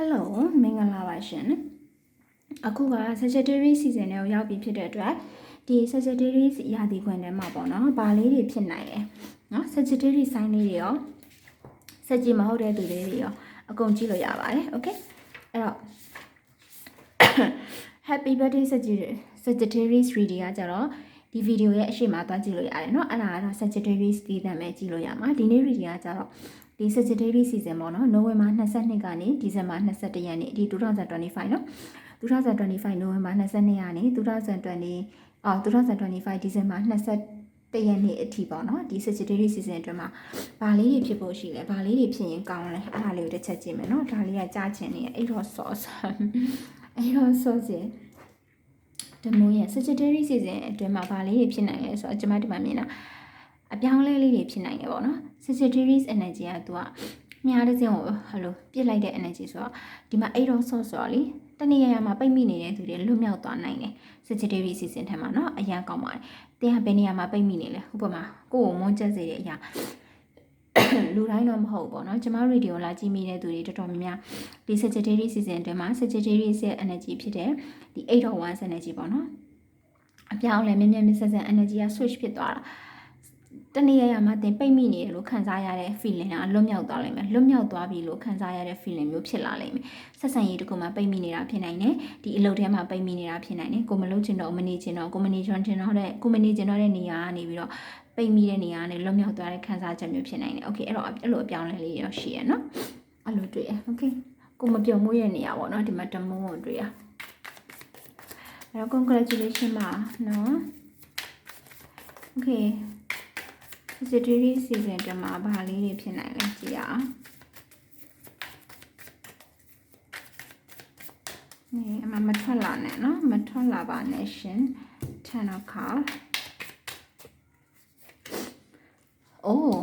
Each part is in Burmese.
Hello မင်္ဂလာပါရှင်အခုက Sagittarius season ကိုရောက်ပြီဖြစ်တဲ့အတွက်ဒီ Sagittarius ရာသီခွင်ထဲမှာပေါ့နော်ဘာလေးတွေဖြစ်နိုင်လဲနော် Sagittarius sign လေးတွေရောစက်ကြီးမဟုတ်တဲ့သူလေးတွေရောအကုန်ကြည့်လို့ရပါတယ် okay အဲ့တော့ Happy birthday Sagittarius Sagittarius reading ကကြတော့ ဒီဗီဒီယိုရဲ့အရှိမသွားကြည့်လို့ရတယ်เนาะအဲ့ဒါကတော့ Sagittarius တည်တံမဲ့ကြည့်လို့ရမှာဒီနေ့ reading ကကြတော့ဒီ Sagittarius season ပေါ့နော်နိုဝင်ဘာ22ကနေဒီဇင်ဘာ21ရက်နေ့ဒီ2025เนาะ2025နိုဝင်ဘာ22ရက်နေ့2020အော်2025ဒီဇင်ဘာ20တရက်နေ့အထိပေါ့နော်ဒီ Sagittarius season အတွင်းမှာဘာလေးတွေဖြစ်ဖို့ရှိလဲဘာလေးတွေဖြစ်ရင်ကောင်းလဲအဲ့ဒါလေးကိုတစ်ချက်ကြည့်မယ်နော်ဒါလေးကကြားချင်နေအဲ့တော့ sauce အဲ့တော့ sauce ရဲ့ ဒီမိုးရဲ့ Sagittarius season အတွင်းမှာဘာလေးတွေဖြစ်နိုင်လဲဆိုတော့ကျွန်မဒီမှာမြင်တာအပြောင်းလဲလေးတွေဖြစ်နိုင်တယ်ပေါ့နော် Sagittarius energy ကသူကမြားတဲ့စင်းကိုဟယ်လိုပြစ်လိုက်တဲ့ energy ဆိုတော့ဒီမှာအဲ့တော့ sauce ဆိုတော့လေတနေ့ရရမှာပိတ်မိနေတဲ့သူတွေလွတ်မြောက်သွားနိုင်တယ် Sagittarius season ထဲမှာเนาะအရန်ကောင်းပါတယ်တင်းကဘယ်နေရာမှာပိတ်မိနေလဲဥပမာကိုယ့်ကိုမွန်းချက်စေတဲ့အရာ လူတိုင်းတော့မဟုတ်ပေါ့နော်ကျမရေဒီယိုလာကြည့်မိတဲ့သူတွေတော်တော်များများဒီ Sagittarius season အတွင်းမှာ Sagittarius ရဲ့ energy ဖြစ်တဲ့ဒီ801 energy ပေါ့နော်အပြောင်းလဲမြင်းမြင်းမြဆက်ဆက် energy က switch ဖြစ်သွားတာတနေ့ရရမှာတင်ပိတ်မိနေတယ်လို့ခံစားရတဲ့ feeling ကလွတ်မြောက်သွားလိမ့်မယ်လွတ်မြောက်သွားပြီလို့ခံစားရတဲ့ feeling မျိုးဖြစ်လာလိမ့်မယ်ဆက်ဆံရေးတကူမှာပိတ်မိနေတာဖြစ်နိုင်တယ်ဒီအလုပ်ထဲမှာပိတ်မိနေတာဖြစ်နိုင်တယ်ကိုမလုပ်ချင်တော့မနေချင်တော့ကိုမနေချင်တော့တဲ့ကိုမနေချင်တော့တဲ့နေရာကနေပြီးတော့ ပိတ်မိတဲ့နေရာကနေလွတ်မြောက်သွားတဲ့ခံစားချက်မျိုးဖြစ်နိုင်တယ်။ Okay အဲ့တော့အဲ့လိုအပြောင်းလဲလေးရောရှိရနော်။အဲ့လိုတွေ့ရ။ Okay ကိုမပြုံမွေးရနေရပေါ့နော်ဒီမှာတမိုးကိုတွေ့ရ။အဲ့တော့ congratulation ပါနော်။ Okay secretary season တမှာဗာလေးတွေဖြစ်နိုင်လဲကြည့်ရအောင်။နေအမမထွက်လာနဲ့နော်မထွက်လာပါနဲ့ရှင်10 o'clock အိုး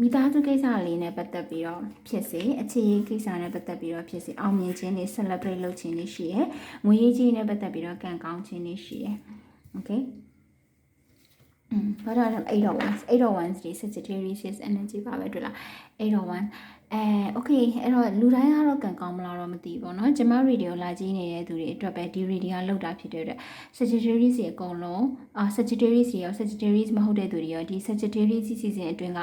မိသားစုကိစ္စလေးနဲ့ပတ်သက်ပြီးတော့ဖြစ်စေအခြေရေးကိစ္စနဲ့ပတ်သက်ပြီးတော့ဖြစ်စေအောင်မြင်ခြင်းတွေ celebrate လုပ်ခြင်းတွေရှိရယ်ငွေရေးကြီးနဲ့ပတ်သက်ပြီးတော့ကံကောင်းခြင်းတွေရှိရယ် okay อืมဘာတော့801 801ဒီ Sagittarius energy ပါပဲတွေ့လား801 အဲ okay အဲ့တော့လူတိုင်းကတော့ကံကောင်းမလားတော့မသိဘူးပေါ့နော်ကျမ radio လာကြည့်နေတဲ့သူတွေအတွက်ပဲဒီ radio ကလောက်တာဖြစ်တဲ့အတွက် Sagittarius ရဲ့အကုန်လုံးအာ Sagittarius ရော Sagittarius မဟုတ်တဲ့သူတွေရောဒီ Sagittarius season အတွင်းက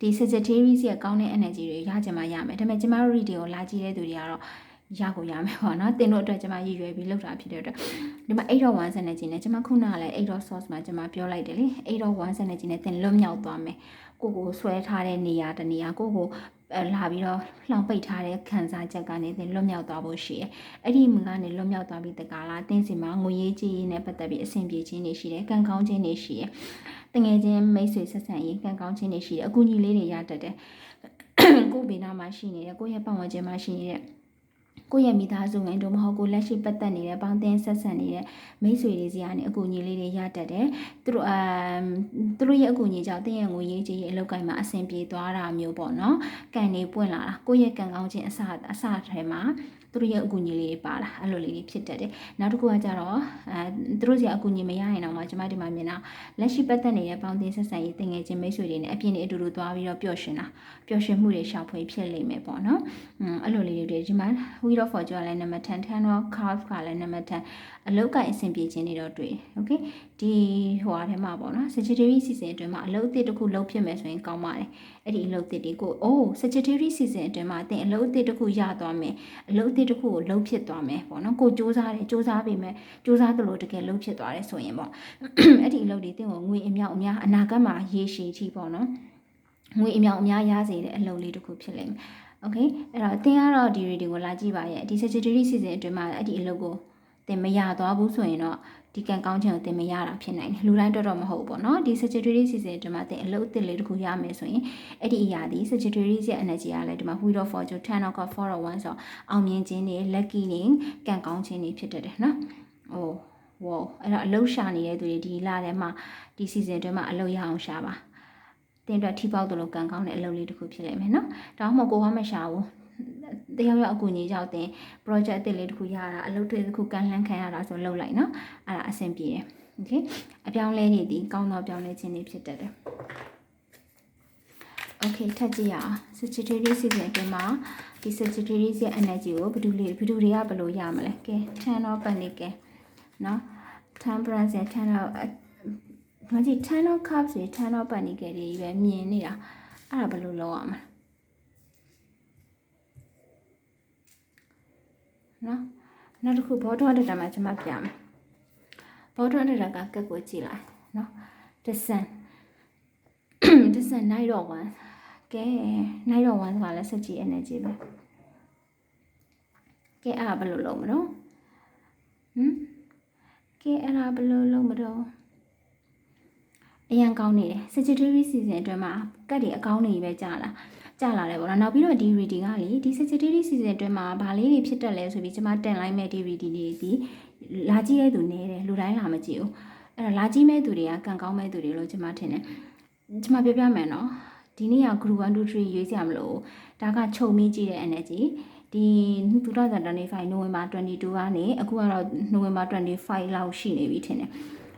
ဒီ Sagittarius ရဲ့ကောင်းတဲ့ energy တွေရကြမှာရမယ်ဒါပေမဲ့ကျမ radio လာကြည့်တဲ့သူတွေကတော့ ရကိုရမယ်ပေါ့နော်တင်တို့အတွက်ကျွန်မရည်ရွယ်ပြီးလောက်တာဖြစ်တဲ့အတွက်ဒီမှာ8.1စနစ်ကြီးနဲ့ကျွန်မခုနကလည်း8 source မှာကျွန်မပြောလိုက်တယ်လေ8.1စနစ်ကြီးနဲ့တင်လွတ်မြောက်သွားမယ်ကိုကိုဆွဲထားတဲ့နေရာတနေရာကိုကိုလာပြီးတော့လှောင်ပိတ်ထားတဲ့ခံစားချက်ကနေတင်လွတ်မြောက်သွားဖို့ရှိတယ်အဲ့ဒီမကနေလွတ်မြောက်သွားပြီးတကလားတင်းစီမှာငွေရေးကြီးရေးနဲ့ပတ်သက်ပြီးအဆင်ပြေခြင်းတွေရှိတယ်ကံကောင်းခြင်းတွေရှိတယ်တငယ်ချင်းမိတ်ဆွေဆက်ဆံရေးကံကောင်းခြင်းတွေရှိတယ်အကူအညီလေးတွေရတတ်တယ်ကိုဘေးနားမှာရှိနေတယ်ကိုရဲ့ပတ်ဝန်းကျင်မှာရှိနေတဲ့ ကိုယ့်ရဲ့မိသားစုဝင်တို့မဟုတ်ကိုလက်ရှိပတ်သက်နေတဲ့ပေါင်းတင်ဆက်ဆံနေတဲ့မိတ်ဆွေတွေစီကနေအကူအညီလေးတွေရတတ်တယ်သူတို့အမ်သူတို့ရဲ့အကူအညီကြောင့်တင်းရဲ့ငွေရေးကြေးရေးအလုပ်ကိုင်းမှာအဆင်ပြေသွားတာမျိုးပေါ့နော်ကံနေပွင့်လာတာကိုယ့်ရဲ့ကံကောင်းခြင်းအစအစထဲမှာ သူတို့ရဲ့အကူအညီလေးတွေပါလာအဲ့လိုလေးတွေဖြစ်တတ်တယ်နောက်တစ်ခုကကြတော့အဲသူတို့စီအကူအညီမရရင်တော့မှကျွန်မဒီမှာမြင်တာလက်ရှိပတ်သက်နေတဲ့ပေါင်းတင်ဆက်ဆံရေးတင်ငယ်ချင်းမိတ်ဆွေတွေနဲ့အပြင်းတွေအတူတူသွားပြီးတော့ပျော်ရွှင်တာပျော်ရွှင်မှုတွေရှာဖွေဖြစ်လိမ့်မယ်ပေါ့နော်อืมအဲ့လိုလေးတွေဒီမှာ Wheel of Fortune လည်းနံပါတ်10 10 of Cards ကလည်းနံပါတ်10အလုတ်ကအဆင်ပြေခြင်းတွေတော့တွေ့ Okay ဒီဟိုဟာထဲမှာပေါ့နော် Sagittarius season အတွင်းမှာအလုတ်အသစ်တစ်ခုလုပ်ဖြစ်မယ်ဆိုရင်ကောင်းပါတယ် အဲ့ဒီအလုပ်အသစ်တွေကိုအိုး secretary season အတွင်းမှာသင်အလုပ်အသစ်တစ်ခုရသွားမယ်အလုပ်အသစ်တစ်ခုကိုလုပ်ဖြစ်သွားမယ်ပေါ့နော်ကိုစူးစမ်းတယ်စူးစမ်းပေမဲ့စူးစမ်းသလိုတကယ်လုပ်ဖြစ်သွားတယ်ဆိုရင်ပေါ့အဲ့ဒီအလုပ်တွေသင်ကိုငွေအမြောက်အများအနာဂတ်မှာရေရှည်ထိပေါ့နော်ငွေအမြောက်အများရစေတဲ့အလုပ်လေးတစ်ခုဖြစ်လိမ့်မယ် okay အဲ့တော့သင်ကတော့ဒီ reading ကိုလာကြည့်ပါရဲ့ဒီ secretary season အတွင်းမှာအဲ့ဒီအလုပ်ကို တင်မရသွားဘူးဆိုရင်တော့ဒီကံကောင်းခြင်းကိုတင်မရတာဖြစ်နိုင်တယ်လူတိုင်းတော့တော့မဟုတ်ဘူးပေါ့နော်ဒီ Sagittarius season အတွင်းမှာတင်အလုပ်အသစ်လေးတစ်ခုရမယ်ဆိုရင်အဲ့ဒီအရာဒီ Sagittarius ရဲ့ energy ကလည်းဒီမှာ Wheel of Fortune 10 of Cups 4 of Wands ဆိုအောင်မြင်ခြင်းတွေ lucky တွေကံကောင်းခြင်းတွေဖြစ်တတ်တယ်နော်ဟိုဝေါအဲ့တော့အလုပ်ရှာနေတဲ့သူတွေဒီလထဲမှာဒီ season အတွင်းမှာအလုပ်ရအောင်ရှာပါတင်အတွက်ထိပေါက်တယ်လို့ကံကောင်းတဲ့အလုပ်လေးတစ်ခုဖြစ်လိမ့်မယ်နော်ဒါမှမဟုတ်ကိုကမရှာဘူး တယောက်ယောက်အကူအညီရောက်တဲ့ project အသစ်လေးတစ်ခုရတာအလုပ်တွေတစ်ခုကန့်လန့်ခံရတာဆိုလှုပ်လိုက်နော်အဲ့ဒါအဆင်ပြေတယ် okay အပြောင်းလဲနေသည်ကောင်းသောပြောင်းလဲခြင်းတွေဖြစ်တတ်တယ် okay ထပ်ကြည့်ရအောင် secretary စီစဉ်အတွင်းမှာဒီ secretary ရဲ့ energy ကိုဘယ်သူလေးဘယ်သူတွေကဘယ်လိုရမလဲကဲ turn off ပတ်နေကဲနော် temperance ရဲ့ turn off မကြည့် turn off cups တွေ turn off ပတ်နေကဲတွေပဲမြင်နေတာအဲ့ဒါဘယ်လိုလုပ်ရမလဲ နော်နောက်တစ်ခုဘောတော့တက်တာမှကျွန်မပြမယ်ဘောတော့တက်တာကကက်ကိုကြည့်လိုက်နော် The Sun The Sun Night of One ကဲ Night of One ကလည်းစက်ကြီး energy ပဲကဲအဲ့ဒါဘယ်လိုလုပ်မလို့ဟမ်ကဲအဲ့ဒါဘယ်လိုလုပ်မလို့အရန်ကောင်းနေတယ် Sagittarius season အတွင်းမှာကတ်တွေအကောင်းတွေပဲကြာလာ ကြာလာတယ်ပေါ့နော်နောက်ပြီးတော့ဒီ reading ကလေဒီ Sagittarius season အတွင်းမှာဘာလေးတွေဖြစ်တတ်လဲဆိုပြီးကျွန်မတင်လိုက်မဲ့ဒီ reading တွေဒီလာကြည့်ရတဲ့သူနေတယ်လူတိုင်းလာမကြည့်ဘူးအဲ့တော့လာကြည့်မဲ့သူတွေကကံကောင်းမဲ့သူတွေလို့ကျွန်မထင်တယ်ကျွန်မပြောပြမယ်နော်ဒီနေ့က group 1 2 3ရွေးစရာမလိုဒါကခြုံမိကြည့်တဲ့ energy ဒီ2025နိုဝင်ဘာ22ကနေအခုကတော့နိုဝင်ဘာ25လောက်ရှိနေပြီထင်တယ်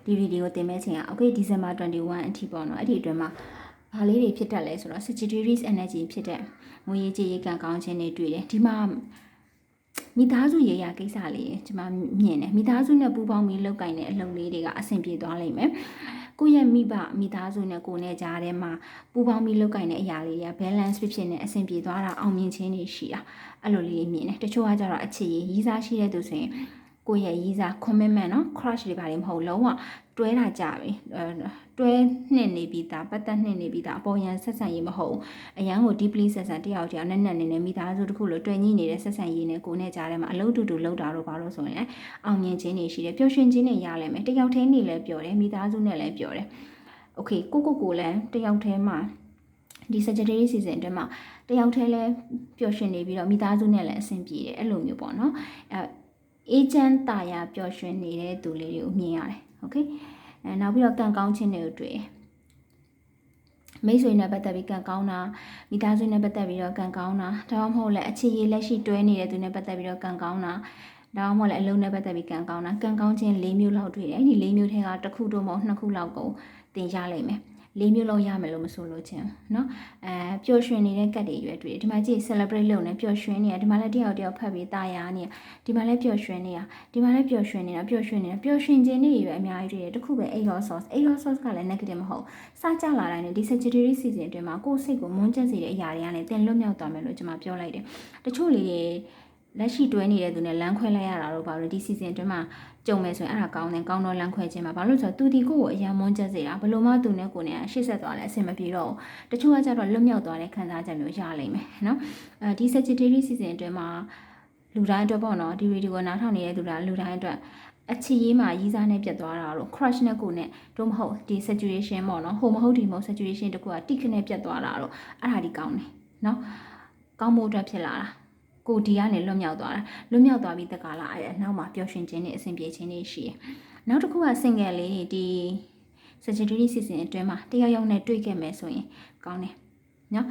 ဒီဗီဒီယိုတင်မဲ့ချိန်က okay ဒီဇင်ဘာ21အထိပေါ့နော်အဲ့ဒီအတွင်းမှာ ဘာလေးတွေဖြစ်တတ်လဲဆိုတော့ Sagittarius energy ဖြစ်တဲ့ငွေရေးကြေးရေးကံကောင်းခြင်းတွေတွေ့တယ်ဒီမှာမိသားစုရေရာကိစ္စလေးကျွန်မမြင်တယ်မိသားစုနဲ့ပူးပေါင်းပြီးလုပ်ကင်တဲ့အလုပ်လေးတွေကအဆင်ပြေသွားလိမ့်မယ်ကိုယ့်ရဲ့မိဘမိသားစုနဲ့ကိုယ်နဲ့ကြားထဲမှာပူပေါင်းပြီးလုပ်ကင်တဲ့အရာလေးတွေက balance ဖြစ်ဖြစ်နဲ့အဆင်ပြေသွားတာအောင်မြင်ခြင်းတွေရှိတာအဲ့လိုလေးမြင်တယ်တချို့ကကြတော့အခြေရည်ရီးစားရှိတဲ့သူဆိုရင်ကိုယ့်ရဲ့ရီးစား commitment เนาะ crush တွေပါတယ်မဟုတ်လုံးဝ တွဲတာကြပြီတွဲနှစ်နေပြီးသားပတ်သက်နှစ်နေပြီးသားအပေါ်ရန်ဆက်ဆံရေးမဟုတ်အရန်ကို deeply ဆက်ဆံတယောက်တယောက်နဲ့နဲ့နေနေမိသားစုတစ်ခုလိုတွဲညှိနေတဲ့ဆက်ဆံရေးနဲ့ကိုယ်နဲ့ကြားထဲမှာအလုပ်တူတူလုပ်တာတော့ဘာလို့ဆိုရင်လည်းအောင်မြင်ခြင်းတွေရှိတယ်ပျော်ရွှင်ခြင်းတွေရလဲမယ်တယောက်တည်းနေလဲပျော်တယ်မိသားစုနဲ့လည်းပျော်တယ် okay ကိုကိုကိုလည်းတယောက်တည်းမှာဒီ Sagittarius season အတွင်းမှာတယောက်တည်းလဲပျော်ရွှင်နေပြီးတော့မိသားစုနဲ့လည်းအဆင်ပြေတယ်အဲ့လိုမျိုးပေါ့နော်အဲအေဂျင့်တာယာပျော်ရွှင်နေတဲ့သူလေးတွေကိုမြင်ရတယ် okay အဲနောက်ပြီးတော့ကံကောင်းခြင်းတွေကိုတွေ့တယ်မိတ်ဆွေနဲ့ပတ်သက်ပြီးကံကောင်းတာမိသားစုနဲ့ပတ်သက်ပြီးတော့ကံကောင်းတာဒါမှမဟုတ်လည်းအခြေရလက်ရှိတွဲနေတဲ့သူနဲ့ပတ်သက်ပြီးတော့ကံကောင်းတာဒါမှမဟုတ်လည်းအလုံးနဲ့ပတ်သက်ပြီးကံကောင်းတာကံကောင်းခြင်း၄မျိုးလောက်တွေ့တယ်အဲ့ဒီ၄မျိုးထဲကတစ်ခုတော့မဟုတ်နှစ်ခုလောက်ကိုသင်ရလိမ့်မယ် လေးမျိုးလုံးရမယ်လို့မဆိုလို့ချင်းเนาะအဲပျော်ရွှင်နေတဲ့ကတ်တွေရွယ်တွေ့ဒီမှာကြည့် celebrate လုပ်နေပျော်ရွှင်နေရဒီမှာလည်းတယောက်တယောက်ဖတ်ပြီးတာယာနေဒီမှာလည်းပျော်ရွှင်နေတာဒီမှာလည်းပျော်ရွှင်နေတာပျော်ရွှင်နေတာပျော်ရွှင်ခြင်းတွေရွယ်အများကြီးတွေ့တယ်တခုပဲ AO sauce AO sauce ကလည်း negative မဟုတ်စကြလာတိုင်းနဲ့ဒီ Sagittarius season အတွင်းမှာကိုယ်စိတ်ကိုမွန်းကျက်စေတဲ့အရာတွေကနေတင်လွတ်မြောက်သွားမယ်လို့ကျွန်မပြောလိုက်တယ်တချို့လေတွေ လက်ရှိတွဲနေတဲ့သူနဲ့လမ်းခွဲလိုက်ရတာတော့ဘာလို့ဒီ season အတွင်းမှာကြုံမယ်ဆိုရင်အဲ့ဒါကောင်းတယ်ကောင်းတော့လမ်းခွဲခြင်းပါဘာလို့ဆိုတော့သူဒီကိုကိုအယံမွန်းချက်စေတာဘလို့မှသူနဲ့ကိုနဲ့ရှေ့ဆက်သွားလဲအဆင်မပြေတော့တချို့ကကြတော့လွတ်မြောက်သွားတဲ့ခံစားချက်မျိုးရလိမ့်မယ်နော်အဲဒီ Sagittarius season အတွင်းမှာလူတိုင်းအတွက်ပေါ့နော်ဒီဗီဒီယိုကိုနားထောင်နေတဲ့သူတွေကလူတိုင်းအတွက်အချီရေးမှာရီးစားနဲ့ပြတ်သွားတာတော့ crush နဲ့ကိုနဲ့တို့မဟုတ်ဒီ situation ပေါ့နော်ဟိုမဟုတ်ဒီမဟုတ် situation တခုကတိခနဲ့ပြတ်သွားတာတော့အဲ့ဒါဒီကောင်းတယ်နော်ကောင်းဖို့အတွက်ဖြစ်လာတာ ကိုဒီကနေလွတ်မြောက်သွားတာလွတ်မြောက်သွားပြီးတက္ကလာအဲ့နောက်မှာပျော်ရွှင်ခြင်းနဲ့အဆင်ပြေခြင်းတွေရှိတယ်။နောက်တစ်ခုက single လေးဒီ Sagittarius season အတွင်းမှာတယောက်ယောက်နဲ့တွေ့ခဲ့မယ်ဆိုရင်ကောင်းတယ်။နော်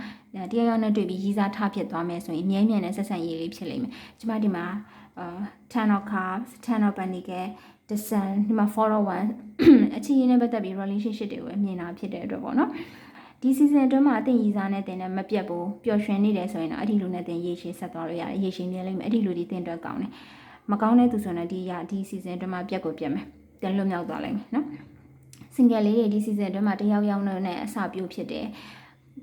တယောက်ယောက်နဲ့တွေ့ပြီးရည်စားထားဖြစ်သွားမယ်ဆိုရင်မြဲမြံတဲ့ဆက်ဆံရေးလေးဖြစ်လိမ့်မယ်။ကျွန်မဒီမှာအာ Ten of Cups, Ten of Pentacles, the Sun ဒီမှာ follow one အခြေအနေနဲ့ပတ်သက်ပြီး relationship တွေကိုမြင်တာဖြစ်တဲ့အတွက်ပေါ့နော်။ ဒီ season အတွင်းမှာအတင်ရည်စားနဲ့တင်နဲ့မပြတ်ဘူးပျော်ရွှင်နေတယ်ဆိုရင်တော့အဲ့ဒီလူနဲ့တင်ရေရှည်ဆက်သွားလို့ရတယ်ရေရှည်နေလိမ့်မယ်အဲ့ဒီလူဒီတင်အတွက်ကောင်းတယ်မကောင်းတဲ့သူဆိုရင်ဒီရဒီ season အတွင်းမှာပြတ်ကိုပြတ်မယ်တင်လွတ်မြောက်သွားလိမ့်မယ်နော် single လေးတွေဒီ season အတွင်းမှာတယောက်ယောက်နဲ့အစပြုတ်ဖြစ်တယ်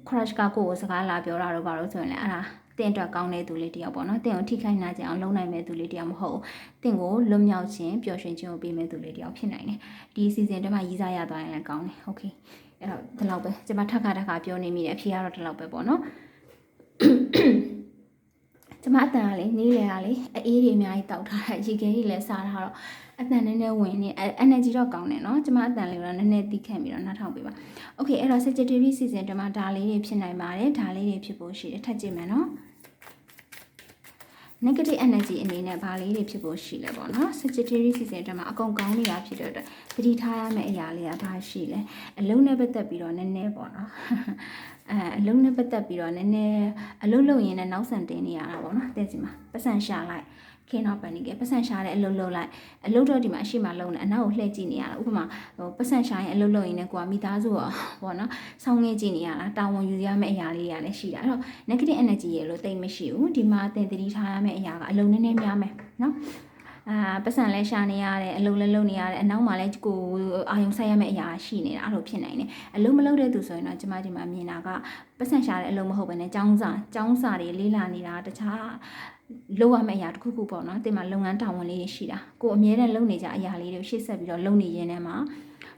crush ကကိုယ့်ကိုစကားလာပြောတာတော့ဘာလို့ဆိုရင်လည်းအဲ့ဒါတင်အတွက်ကောင်းတဲ့သူလေးတယောက်ပေါ့နော်တင်ကိုထိခိုက်နာကြအောင်လုပ်နိုင်မဲ့သူလေးတယောက်မဟုတ်တင်ကိုလွတ်မြောက်ခြင်းပျော်ရွှင်ခြင်းကိုပေးမဲ့သူလေးတယောက်ဖြစ်နိုင်တယ်ဒီ season အတွင်းမှာရည်စားရသွားရင်လည်းကောင်းတယ် okay အဲ့တော့ဒီလောက်ပဲကျွန်မထပ်ခါထပ်ခါပြောနေမိတယ်အဖြေကတော့ဒီလောက်ပဲပေါ့နော်ကျွန်မအတန်ကလေနေလေကလေအေးတွေအများကြီးတောက်ထားတာရေခဲကြီးလည်းစားထားတော့အတန်နည်းနည်းဝင်နေ energy တော့ကောင်းတယ်နော်ကျွန်မအတန်လေးတော့နည်းနည်းတီးခတ်ပြီးတော့နှားထောင်ပေးပါ okay အဲ့တော့ Sagittarius season တမှာဒါလေးတွေဖြစ်နိုင်ပါတယ်ဒါလေးတွေဖြစ်ဖို့ရှိတယ်ထပ်ကြည့်မယ်နော် negative energy အနေနဲ့ဘာလေးတွေဖြစ်ဖို့ရှိလဲပေါ့နော် Sagittarius season အတွက်မှာအကုန်ကောင်းနေတာဖြစ်တဲ့အတွက်သတိထားရမယ့်အရာလေးကဘာရှိလဲအလုံးနဲ့ပတ်သက်ပြီးတော့နည်းနည်းပေါ့နော်အဲအလုံးနဲ့ပတ်သက်ပြီးတော့နည်းနည်းအလုံးလုံးရင်လည်းနောက်ဆန်တင်နေရတာပေါ့နော်တဲ့စီမှာပတ်စံရှာလိုက် ခင်းတော့ပန်နေကပတ်စံရှာတဲ့အလုံးလုံးလိုက်အလုံးတော့ဒီမှာအရှိမလုံးနဲ့အနောက်ကိုလှည့်ကြည့်နေရတာဥပမာဟိုပတ်စံရှာရင်အလုံးလုံးရင်လည်းကိုကမိသားစုရောပေါ့နော်ဆောင်းငင်းကြည့်နေရတာတာဝန်ယူရမယ့်အရာလေးတွေလည်းရှိတာအဲ့တော့ negative energy ရေလို့တိတ်မရှိဘူးဒီမှာသင်တတိထားရမယ့်အရာကအလုံးနည်းနည်းများမယ်နော်အာပတ်စံလဲရှာနေရတယ်အလုံးလဲလုံးနေရတယ်အနောက်မှာလဲကိုအာယုံဆိုင်ရမယ့်အရာရှိနေတာအဲ့လိုဖြစ်နိုင်တယ်အလုံးမလုံးတဲ့သူဆိုရင်တော့ကျမဒီမှာမြင်တာကပတ်စံရှာတဲ့အလုံးမဟုတ်ဘဲနဲ့ចောင်းစာចောင်းစာတွေလေးလာနေတာတခြားလုပ်ရမယ့်အရာတစ်ခုခုပေါ့နော်တင်မှာလုပ်ငန်းတာဝန်လေးတွေရှိတာကိုအမြဲတမ်းလုပ်နေကြအရာလေးတွေကိုရှေ့ဆက်ပြီးတော့လုပ်နေရင်းနဲ့မှာ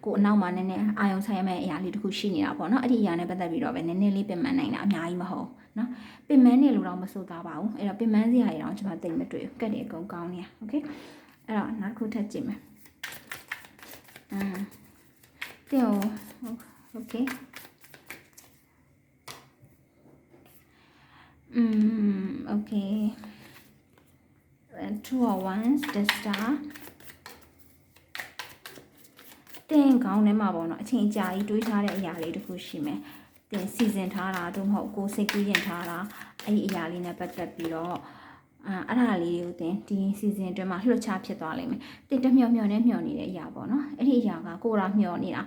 ကိုအနောက်မှာနည်းနည်းအာယုံဆိုင်ရမယ့်အရာလေးတစ်ခုရှိနေတာပေါ့နော်အဲ့ဒီအရာနဲ့ပတ်သက်ပြီးတော့ပဲနည်းနည်းလေးပြင်ပန်းနိုင်တာအများကြီးမဟုတ်နော်ပင်မန်းနေလို့တော့မဆိုသားပါဘူးအဲ့တော့ပင်မန်းစရာတွေတော့ကျွန်မသိမတွေ့ဘူးကတ်တယ်အကုန်ကောင်းနေတာโอเคအဲ့တော့နောက်တစ်ခုထပ်ကြည့်မယ်အမ်တဲ့โอเคอืมโอเค And two or ones the star တင်ကောင်းထဲမှာပေါ့နော်အချိန်ကြာကြီးတွေးထားတဲ့အရာလေးတစ်ခုရှိမယ်တင်စီစဉ်ထားတာတို့မဟုတ်ကိုယ်စိတ်ကူးရင်ထားတာအဲ့ဒီအရာလေးနဲ့ပတ်သက်ပြီးတော့အာအဲ့ဒါလေးကိုတင်ဒီစီစဉ်အတွင်းမှာလှုပ်ချဖြစ်သွားလိမ့်မယ်တင်တမျောမျောနဲ့မျောနေတဲ့အရာပေါ့နော်အဲ့ဒီအရာကကိုယ်ရာမျောနေတာ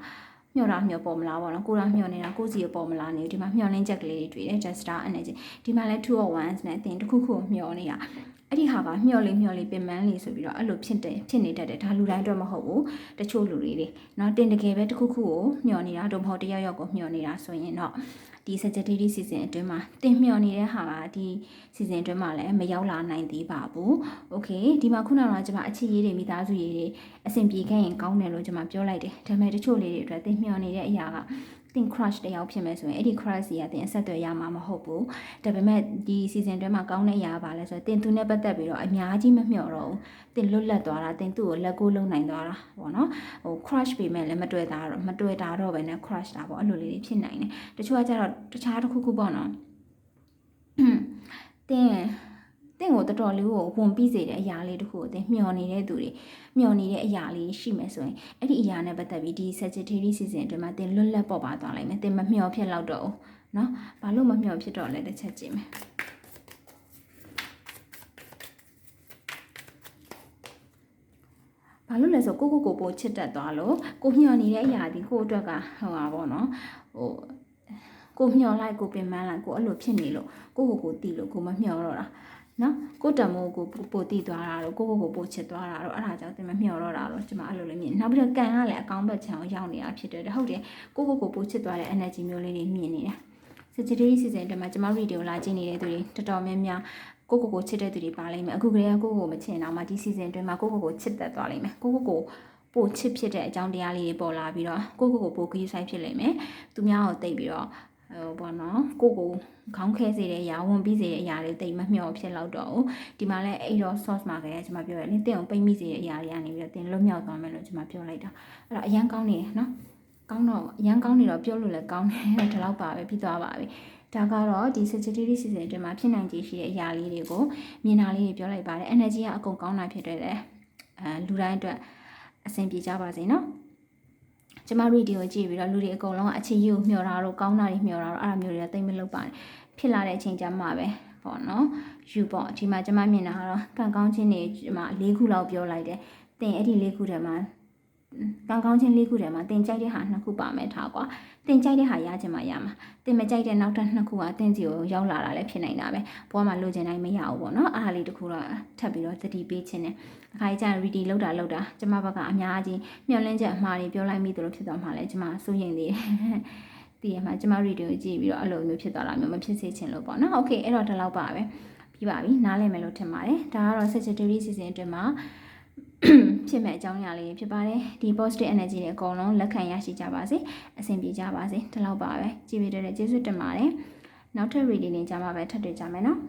မျောတာမျောပေါ်မလားပေါ့နော်ကိုယ်ရာမျောနေတာကိုယ်စီကိုပေါ်မလားနေဒီမှာမျောလင်းချက်ကလေးတွေတွေ့တယ် just star energy ဒီမှာလဲ2 or 1နဲ့တင်တစ်ခုခုမျောနေတာ အဲ့ဒီဟာကမျော်လေးမျော်လေးပင်ပန်းလေးဆိုပြီးတော့အဲ့လိုဖြစ်တယ်ဖြစ်နေတတ်တယ်ဒါလူတိုင်းအတွက်မဟုတ်ဘူးတချို့လူတွေလေနော်တင်တကယ်ပဲတစ်ခုခုကိုမျော်နေတာတော့မဟုတ်တယောက်ယောက်ကိုမျော်နေတာဆိုရင်တော့ဒီ Sagittary season အတွင်းမှာတင်မျော်နေတဲ့ဟာကဒီ season အတွင်းမှာလည်းမရောက်လာနိုင်သေးပါဘူး။ Okay ဒီမှာခုနကကျွန်မအခြေရေးတွေမိသားစုရေးတွေအဆင်ပြေခဲ့ရင်ကောင်းတယ်လို့ကျွန်မပြောလိုက်တယ်။ဒါပေမဲ့တချို့လေးတွေအတွက်တင်မျော်နေတဲ့အရာက တင် crush တယောက်ဖြစ်မယ်ဆိုရင်အဲ့ဒီ crush ကြီးကတင်အဆက်အသွယ်ရမှာမဟုတ်ဘူးဒါပေမဲ့ဒီ season တွဲမှာကောင်းတဲ့အရာပါလဲဆိုတော့တင်သူနဲ့ပတ်သက်ပြီးတော့အများကြီးမမျှော်တော့ဘူးတင်လွတ်လပ်သွားတာတင်သူ့ကိုလက်ကိုးလုံနိုင်သွားတာပေါ့နော်ဟို crush ပေမဲ့လည်းမတွေ့တာတော့မတွေ့တာတော့ပဲနဲ့ crush တာပေါ့အဲ့လိုလေးတွေဖြစ်နိုင်တယ်တချို့ကကျတော့တခြားတစ်ခုခုပေါ့နော်တင် တင့်ကိုတော်တော်လေးကိုဝင်ပြီးစေတဲ့အရာလေးတခုကိုသင်မျှော်နေတဲ့သူတွေမျှော်နေတဲ့အရာလေးရှိမယ်ဆိုရင်အဲ့ဒီအရာနဲ့ပတ်သက်ပြီးဒီ Sagittarius season အတွင်းမှာသင်လွတ်လပ်ပေါ်ပါသွားလိုက်မယ်သင်မမျှော်ဖြစ်တော့တော့ဘူးเนาะဘာလို့မမျှော်ဖြစ်တော့လဲတစ်ချက်ကြည့်မယ်ဘာလို့လဲဆိုကိုကိုကိုပိုချစ်တတ်သွားလို့ကိုမျှော်နေတဲ့အရာဒီကိုအတွက်ကဟိုပါပေါ့နော်ဟိုကိုမျှော်လိုက်ကိုပင်ပန်းလိုက်ကိုအဲ့လိုဖြစ်နေလို့ကိုကိုကိုတီးလို့ကိုမမျှော်တော့တာ နော်ကိုတမိုးကိုပိုတီးသွားတာတော့ကိုကိုကိုပိုချစ်သွားတာတော့အဲ့ဒါကြောင့်တင်မမျှော်တော့တာတော့ကျွန်မအဲ့လိုလေးမြင်နောက်ပြီးတော့ကန်ကလည်းအကောင်းဘက်ချောင်ရောက်နေတာဖြစ်တယ်ဟုတ်တယ်ကိုကိုကိုပိုချစ်သွားတဲ့ energy မျိုးလေးတွေမြင်နေတယ် Sagittarius season တမှာကျွန်မဗီဒီယိုလာကြည့်နေတဲ့သူတွေတော်တော်များများကိုကိုကိုချစ်တဲ့သူတွေပါလိမ့်မယ်အခုကလေးကကိုကိုမချစ်တော့မှဒီ season အတွင်းမှာကိုကိုကိုချစ်တတ်သွားလိမ့်မယ်ကိုကိုကိုပိုချစ်ဖြစ်တဲ့အကြောင်းတရားလေးတွေပေါ်လာပြီးတော့ကိုကိုကိုပိုခရီးဆိုင်ဖြစ်လိမ့်မယ်သူများကိုတိတ်ပြီးတော့ ဟိုဘောနော်ကိုကိုခေါင်းခဲစေတဲ့အရာဝင်ပြီးစေတဲ့အရာတွေတိတ်မမျှော်ဖြစ်တော့တော့ဒီမှာလဲအဲ့တော့ source market ကကျွန်မပြောရရင်တင်းအောင်ပိတ်မိစေတဲ့အရာတွေကနေပြီးတော့တင်းလွတ်မြောက်သွားမယ်လို့ကျွန်မပြောလိုက်တာအဲ့တော့အရန်ကောင်းနေတယ်နော်ကောင်းတော့အရန်ကောင်းနေတော့ပြောလို့လည်းကောင်းတယ်ဒီလောက်ပါပဲပြီးသွားပါပြီဒါကတော့ဒီ Sagittarius season အတွင်းမှာဖြစ်နိုင်ခြေရှိတဲ့အရာလေးတွေကိုမြင်တာလေးတွေပြောလိုက်ပါတယ် energy ကအကုန်ကောင်းတာဖြစ်တဲ့အဲလူတိုင်းအတွက်အဆင်ပြေကြပါစေနော် ကျမဗီဒီယိုကြည့်ပြီးတော့လူတွေအကုန်လုံးအချစ်ရကိုမျှော်တာတော့ကောင်းတာတွေမျှော်တာတော့အဲ့ဒါမျိုးတွေကတိတ်မလုပ်ပါနဲ့ဖြစ်လာတဲ့အချိန်ကျမှပဲပေါ့နော်ယူပေါ့ဒီမှာကျမမြင်တာကတော့ကံကောင်းခြင်းတွေဒီမှာ၄ခုလောက်ပြောလိုက်တယ်တင်အဲ့ဒီ၄ခုထဲမှာ ကံကောင်းခြင်း၄ခုထဲမှာတင်ကြိုက်တဲ့ဟာနှစ်ခုပါမယ်ထားကွာတင်ကြိုက်တဲ့ဟာရချင်မှရမှာတင်မကြိုက်တဲ့နောက်ထပ်နှစ်ခုကတင်စီကိုရောက်လာတာလည်းဖြစ်နိုင်တာပဲဘွားမှာလိုချင်တိုင်းမရဘူးပေါ့နော်အားလေးတစ်ခုတော့ထပ်ပြီးတော့သတိပေးခြင်းနဲ့အခါကြီးကျရင် ready လောက်တာလောက်တာကျမဘက်ကအများကြီးမျှော်လင့်ချက်အမှားတွေပြောလိုက်မိသလိုဖြစ်သွားမှလည်းကျမစိုးရင်သေးတယ်တည်ရမှာကျမ ready ကိုကြည့်ပြီးတော့အဲ့လိုမျိုးဖြစ်သွားတာမျိုးမဖြစ်စေချင်လို့ပေါ့နော် okay အဲ့တော့ဒီလောက်ပါပဲပြီးပါပြီနားလည်မယ်လို့ထင်ပါတယ်ဒါကတော့ Sagittarius season အတွင်းမှာ ဖြစ်မဲ့အကြောင်းအရာလေးဖြစ်ပါတယ်ဒီ positive energy တွေအကုန်လုံးလက်ခံရရှိကြပါစေအဆင်ပြေကြပါစေဒီလောက်ပါပဲကြည့်ပြီးတဲ့ကျေးဇူးတင်ပါတယ်နောက်ထပ် reading တွေကြမှာပဲထပ်တွေ့ကြမယ်နော်